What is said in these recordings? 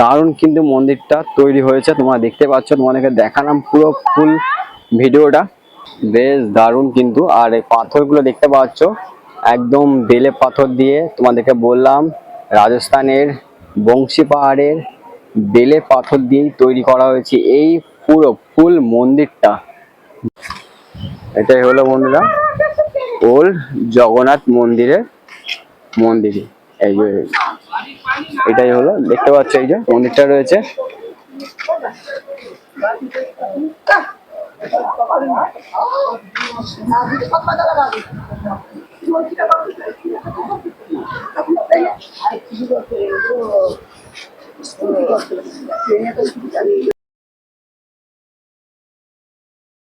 দারুণ কিন্তু মন্দিরটা তৈরি হয়েছে। তোমরা দেখতে পাচ্ছ, তোমাদেরকে দেখালাম পুরো ফুল ভিডিওটা। বেশ দারুণ কিন্তু। আর এই পাথরগুলো দেখতে পাচ্ছ, একদম বেলে পাথর দিয়ে তোমাদেরকে বললাম, রাজস্থানের বংশী পাহাড়ের বেলে পাথর দিয়েই তৈরি করা হয়েছে এই পুরো ফুল মন্দিরটা। এটাই হলো বন্ধুরা ওল্ড জগন্নাথ মন্দিরের মন্দির। এই এটাই হলো। দেখতে পাচ্ছ এই যে মন্দিরটা রয়েছে।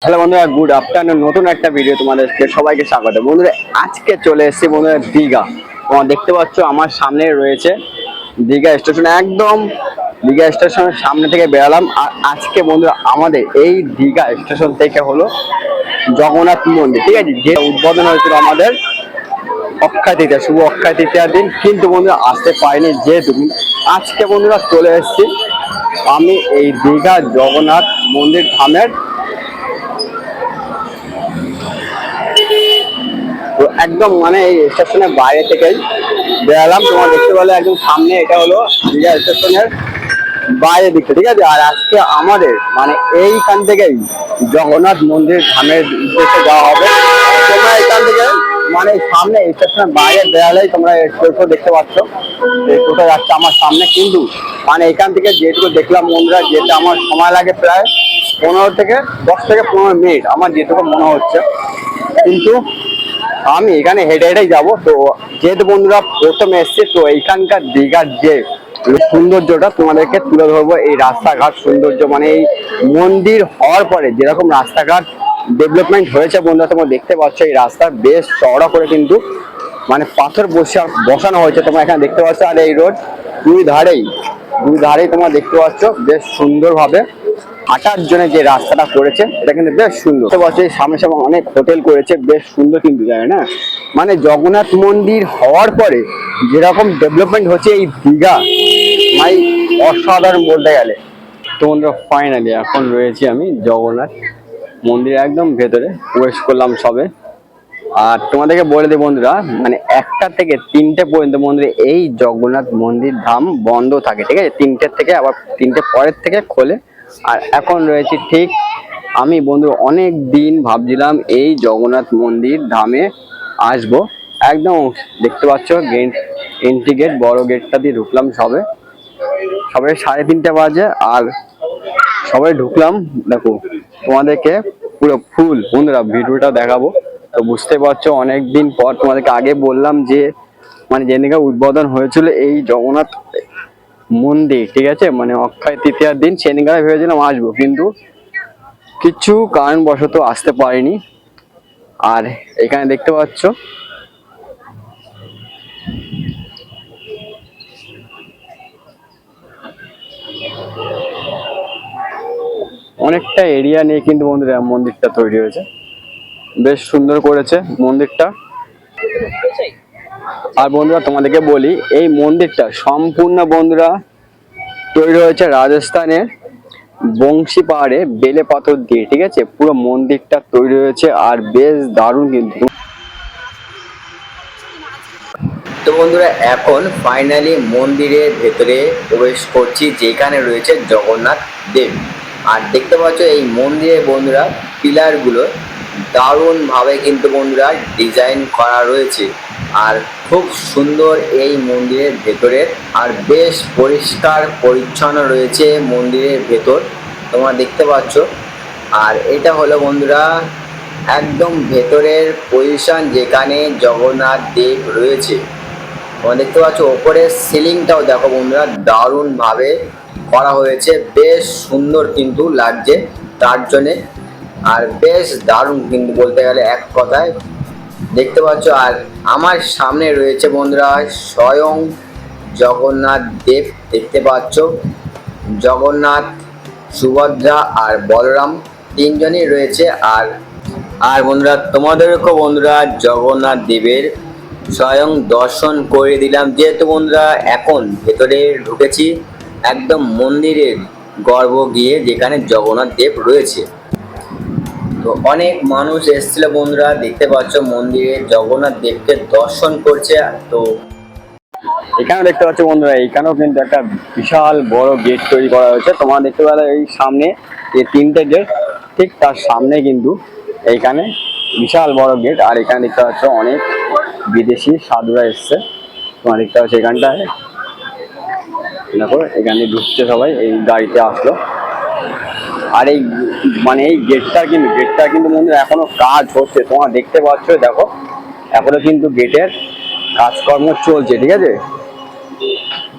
হ্যালো বন্ধুরা গুড আফটারনুন নতুন একটা ভিডিও তোমাদেরকে সবাইকে স্বাগত। বন্ধুরা, আজকে চলে এসেছি বন্ধুরা দীঘা। তোমরা দেখতে পাচ্ছ আমার সামনে রয়েছে দীঘা স্টেশন, একদম দীঘা স্টেশনের সামনে থেকে বেরালাম। আর আজকে বন্ধুরা আমাদের এই দীঘা স্টেশন থেকে হলো জগন্নাথ মন্দির, ঠিক আছে? যে উদ্বোধন হয়েছিল আমাদের অক্ষয় তৃতীয়া শুভ অক্ষয় তৃতীয়ার দিন। কিন্তু বন্ধুরা আসতে পারিনি যেহেতু। আজকে বন্ধুরা চলে এসেছি আমি এই দীঘা জগন্নাথ মন্দির ধামের তো একদম মানে স্টেশনের বাইরে থেকেই বেরালাম। তোমার দেখতে পেলে একদম সামনে এটা হলো দীঘা স্টেশনের বাইরে দিকটা, ঠিক আছে? আর আজকে আমাদের মানে এইখান থেকেই জগন্নাথ মন্দির ধামের উদ্দেশ্যে যাওয়া হবে। তোমরা এখান থেকে মানে সামনে স্টেশনের বাইরে বেরালেই তোমরা টোটো দেখতে পাচ্ছ। এই টোটো যাচ্ছে আমার সামনে, কিন্তু মানে এখান থেকে যেটুকু দেখলাম মন্দিরা যেতে আমার সময় লাগে প্রায় পনেরো থেকে দশ থেকে পনেরো মিনিট, আমার যেটুকু মনে হচ্ছে। কিন্তু আমি এখানে হেঁটে হেঁটেই যাব। তো যেহেতু বন্ধুরা, প্রথমে এসছে, তো এইখানকার দীঘার যে সৌন্দর্যটা তোমাদেরকে তুলে ধরবো, এই রাস্তাঘাট সৌন্দর্য মানে এই মন্দির হওয়ার পরে যেরকম রাস্তাঘাট ডেভেলপমেন্ট হয়েছে বন্ধুরা, তোমরা দেখতে পাচ্ছ, এই রাস্তা বেশ চওড়া করে কিন্তু মানে পাথর বসে, বসানো হয়েছে, তোমরা এখানে দেখতে পাচ্ছ, আর এই রোড দুই ধারেই দুই ধারেই তোমরা দেখতে পাচ্ছ, বেশ সুন্দরভাবে। হাঁটার জন্য যে রাস্তাটা করেছে এটা কিন্তু বেশ সুন্দর। এই সামনে সামনে অনেক হোটেল করেছে, বেশ সুন্দর কিন্তু জায়গা, না? মানে জগন্নাথ মন্দির হওয়ার পরে যেরকম ডেভেলপমেন্ট হচ্ছে এই দীঘা, ভাই, অসাধারণ বলতে গেলে। তো বন্ধুরা ফাইনালি এখন রয়েছি আমি জগন্নাথ মন্দির একদম ভেতরে, প্রবেশ করলাম সবে। আর তোমাদেরকে বলে দিই বন্ধুরা মানে একটা থেকে তিনটে পর্যন্ত মন্দিরে এই জগন্নাথ মন্দির ধাম বন্ধ থাকে, ঠিক আছে? তিনটের থেকে আবার তিনটে পরের থেকে খোলে। আর এখন রয়েছে ঠিক আমি বন্ধু অনেক দিন ভাবছিলাম এই জগন্নাথ মন্দির ধামে আসব। একদম দেখতে পাচ্ছ গেট এন্ট্রি গেট বড় গেটটা দিয়ে ঢুকলাম সবে। সবে সাড়ে তিনটে বাজে আর সবাই ঢুকলাম, দেখো তোমাদেরকে পুরো ফুল, বন্ধুরা ভিডিওটা দেখাবো। তো বুঝতে পারছ অনেক দিন পর তোমাদেরকে আগে বললাম যে মানে যেদিকে উদ্বোধন হয়েছিল এই জগন্নাথ মন্দির, ঠিক আছে? মানে অক্ষয় তৃতীয়ার দিন সেদিনকে ভেবেছিলাম আসব, কিন্তু কিছু কারণবশত আসতে পারিনি। আর এখানে দেখতে পাচ্ছ, অনেকটা এরিয়া নিয়ে কিন্তু বন্ধুরা মন্দিরটা তৈরি হয়েছে। বেশ সুন্দর করেছে মন্দিরটা। আর বন্ধুরা, তোমাদেরকে বলি, এই মন্দিরটা সম্পূর্ণ বন্ধুরা তৈরি হয়েছে রাজস্থানের বংশী পাহাড়ে বেলে পাথর দিয়ে, ঠিক আছে? পুরো মন্দিরটা তৈরি হয়েছে আর বেশ দারুণ কিন্তু। তো বন্ধুরা, এখন ফাইনালি মন্দিরের ভেতরে প্রবেশ করছি, যেখানে রয়েছে জগন্নাথ দেব। আর দেখতে পাচ্ছ, এই মন্দিরে বন্ধুরা, পিলারগুলো দারুণভাবে কিন্তু বন্ধুরা ডিজাইন করা রয়েছে। আর খুব সুন্দর এই মন্দিরের ভেতরে আর বেশ পরিষ্কার পরিচ্ছন্ন রয়েছে মন্দিরের ভেতর, তোমরা দেখতে পাচ্ছ। আর এটা হলো বন্ধুরা একদম ভেতরের পজিশন যেখানে জগন্নাথ দেব রয়েছে। তোমরা দেখতে পাচ্ছ, ওপরের সিলিংটাও দেখো বন্ধুরা, দারুণভাবে করা হয়েছে। বেশ সুন্দর কিন্তু লাগছে তার জন্যে। আর বেশ দারুণ কিন্তু বলতে গেলে এক কথায় দেখতে পাচ্ছ, আর আমার সামনে রয়েছে বন্ধুরা স্বয়ং জগন্নাথ দেব। দেখতে পাচ্ছ, জগন্নাথ, সুভদ্রা আর বলরাম তিনজনই রয়েছে। আর আর বন্ধুরা, তোমাদেরকেও বন্ধুরা জগন্নাথ দেবের স্বয়ং দর্শন করে দিলাম। যেহেতু বন্ধুরা এখন ভেতরে ঢুকেছি, একদম মন্দিরের গর্ভ গিয়ে যেখানে জগন্নাথ দেব রয়েছে। তো অনেক মানুষ এসেছিল বন্ধুরা, দেখতে পাচ্ছ মন্দিরে জগন্নাথ দেবকে দর্শন করছে, তো এখানেও দেখতে পাচ্ছ বন্ধুরা, এখানেও কিন্তু একটা বিশাল বড় গেট তৈরি করা হয়েছে। তোমরা দেখতে পেলে এই সামনে এই তিনটে গেট ঠিক তার সামনে কিন্তু এইখানে বিশাল বড় গেট আর এখানে দেখতে পাচ্ছ অনেক বিদেশি সাধুরা এসছে। তোমার দেখতে পাচ্ছ এখানটায়। দেখো, এখানে ঢুকছে সবাই, এই গাড়িতে আসলো। আর এই মানে এই গেটটা কিন্তু গেটটা কিন্তু বন্ধুরা এখনও কাজ হচ্ছে। তোমরা দেখতে পাচ্ছ, দেখো, এখনও কিন্তু গেটের কাজকর্ম চলছে, ঠিক আছে?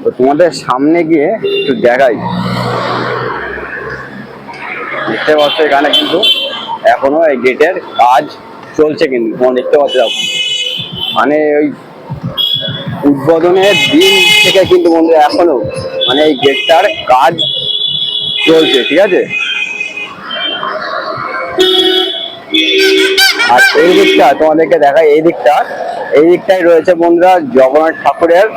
তো তোমাদের সামনে গিয়ে একটু দেখাই। দেখতে পাচ্ছ, এখানে কিন্তু এখনও এই গেটের কাজ চলছে কিন্তু, তোমরা দেখতে পাচ্ছ, দেখো। মানে ওই উদ্বোধনের দিন থেকে কিন্তু বন্ধুরা এখনও মানে এই গেটটার কাজ চলছে, ঠিক আছে? আর এই দিকটা তোমাদেরকে দেখাই, এই দিকটা। এই দিকটাই রয়েছে বন্ধুরা জগন্নাথ ঠাকুরের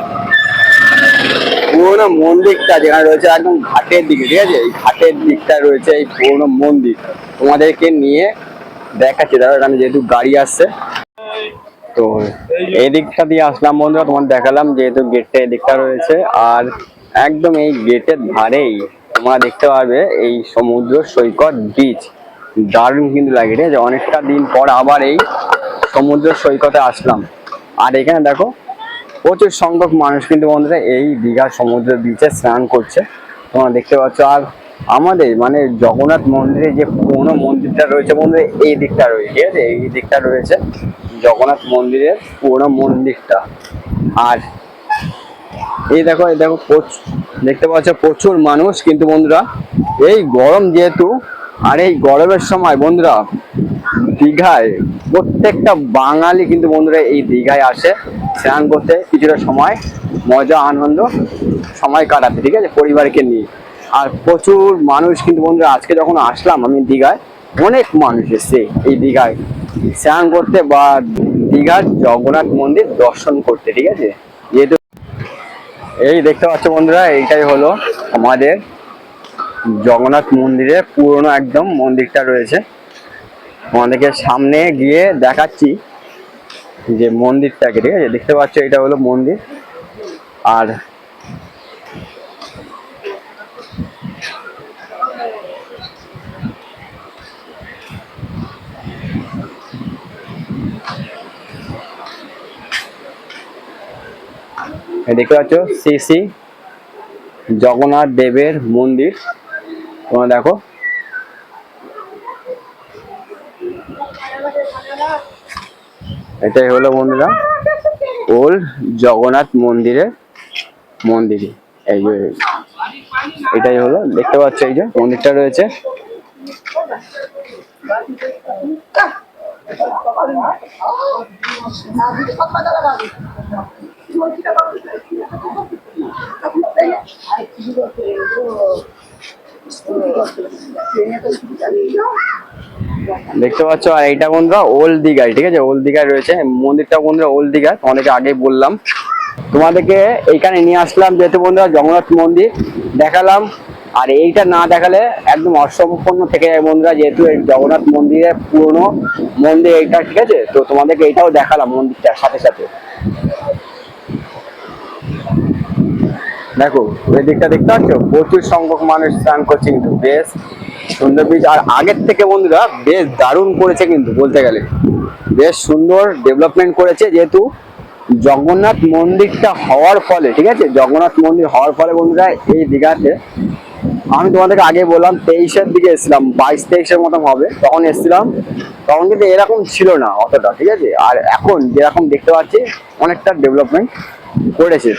পুরোনো মন্দিরটা, যেখানে রয়েছে একদম ঘাটের দিকে, ঠিক আছে? এই ঘাটের দিকটা রয়েছে এই পুরোনো মন্দির। তোমাদেরকে নিয়ে দেখাচ্ছি। দাদা এখানে যেহেতু গাড়ি আসছে, তো এই দিকটা দিয়ে আসলাম বন্ধুরা তোমার দেখালাম যেহেতু গেটটা এই দিকটা রয়েছে। আর একদম এই গেটের ধারেই তোমরা দেখতে পারবে এই সমুদ্র সৈকত বিচ দারুণ কিন্তু লাগে, ঠিক আছে? অনেকটা দিন পর আবার এই সমুদ্র সৈকতে আসলাম। আর এখানে দেখো, প্রচুর সংখ্যক মানুষ কিন্তু বন্ধুরা এই দীঘা সমুদ্র বিচে স্নান করছে। তোমরা দেখতে পাচ্ছ, আর আমাদের মানে জগন্নাথ মন্দিরে যে পুরোনো মন্দিরটা রয়েছে বন্ধুরা, এই দিকটা রয়েছে, ঠিক আছে? এই দিকটা রয়েছে জগন্নাথ মন্দিরের পুরোনো মন্দিরটা। আর এই দেখো এই দেখো দেখতে পাচ্ছ, প্রচুর মানুষ কিন্তু বন্ধুরা। এই গরম যেহেতু আর এই গরমের সময় বন্ধুরা, দীঘায়, প্রত্যেকটা বাঙালি কিন্তু বন্ধুরা এই দীঘায় আসে, স্নান করতে, কিছুটা সময়, মজা, আনন্দ, সময় কাটাতে, ঠিক আছে? পরিবারকে নিয়ে। আর প্রচুর মানুষ কিন্তু বন্ধুরা, আজকে যখন আসলাম আমি দীঘায়, অনেক মানুষ এসছে এই দীঘায়। স্নান করতে বা দীঘার জগন্নাথ মন্দির দর্শন করতে, ঠিক আছে? যেহেতু এই দেখতে পাচ্ছ বন্ধুরা, এইটাই হলো আমাদের জগন্নাথ মন্দিরের পুরনো একদম মন্দিরটা রয়েছে। আমাদেরকে সামনে গিয়ে দেখাচ্ছি যে মন্দিরটাকে, ঠিক আছে? দেখতে পাচ্ছ, এটা হলো মন্দির। আর দেখতে পাচ্ছ, শ্রী শ্রী জগন্নাথ দেবের মন্দির। তোমরা দেখো। এটাই হলো বন্ধুরা ওল্ড জগন্নাথ মন্দিরের মন্দির। এই যে এটাই হলো, দেখতে পাচ্ছ এই যে মন্দিরটা রয়েছে। দেখতে পাচ্ছ, আর এইটা বন্ধুরা ওল্ড দীঘায়, ঠিক আছে? ওল্ড দীঘায় রয়েছে। মন্দিরটা বন্ধুরা ওল্ড দীঘায়, তোমাদেরকে আগে বললাম। তোমাদেরকে এইখানে নিয়ে আসলাম, যেহেতু বন্ধুরা জগন্নাথ মন্দির দেখালাম। আর এইটা না দেখালে একদম অসম্পূর্ণ থেকে যায় বন্ধুরা, যেহেতু এই জগন্নাথ মন্দিরের পুরনো মন্দির এইটা, ঠিক আছে? তো তোমাদেরকে এইটাও দেখালাম মন্দিরটার সাথে সাথে। দেখো, ওই দিকটা দেখতে পাচ্ছ? প্রচুর সংখ্যক মানুষ স্নান করছে কিন্তু, বেশ সুন্দর বীজ আর আগের থেকে বন্ধুরা, বেশ দারুণ করেছে কিন্তু, বলতে গেলে। বেশ সুন্দর ডেভেলপমেন্ট করেছে যেহেতু জগন্নাথ মন্দিরটা হওয়ার ফলে, ঠিক আছে? জগন্নাথ মন্দির হওয়ার ফলে বন্ধুরা, এই দীঘাতে আমি তোমাদেরকে আগে বললাম, তেইশের দিকে এসেছিলাম, বাইশ তেইশের মতন হবে, তখন এসেছিলাম। তখন কিন্তু এরকম ছিল না অতটা, ঠিক আছে? আর এখন যেরকম দেখতে পাচ্ছি, অনেকটা ডেভেলপমেন্ট করেছে।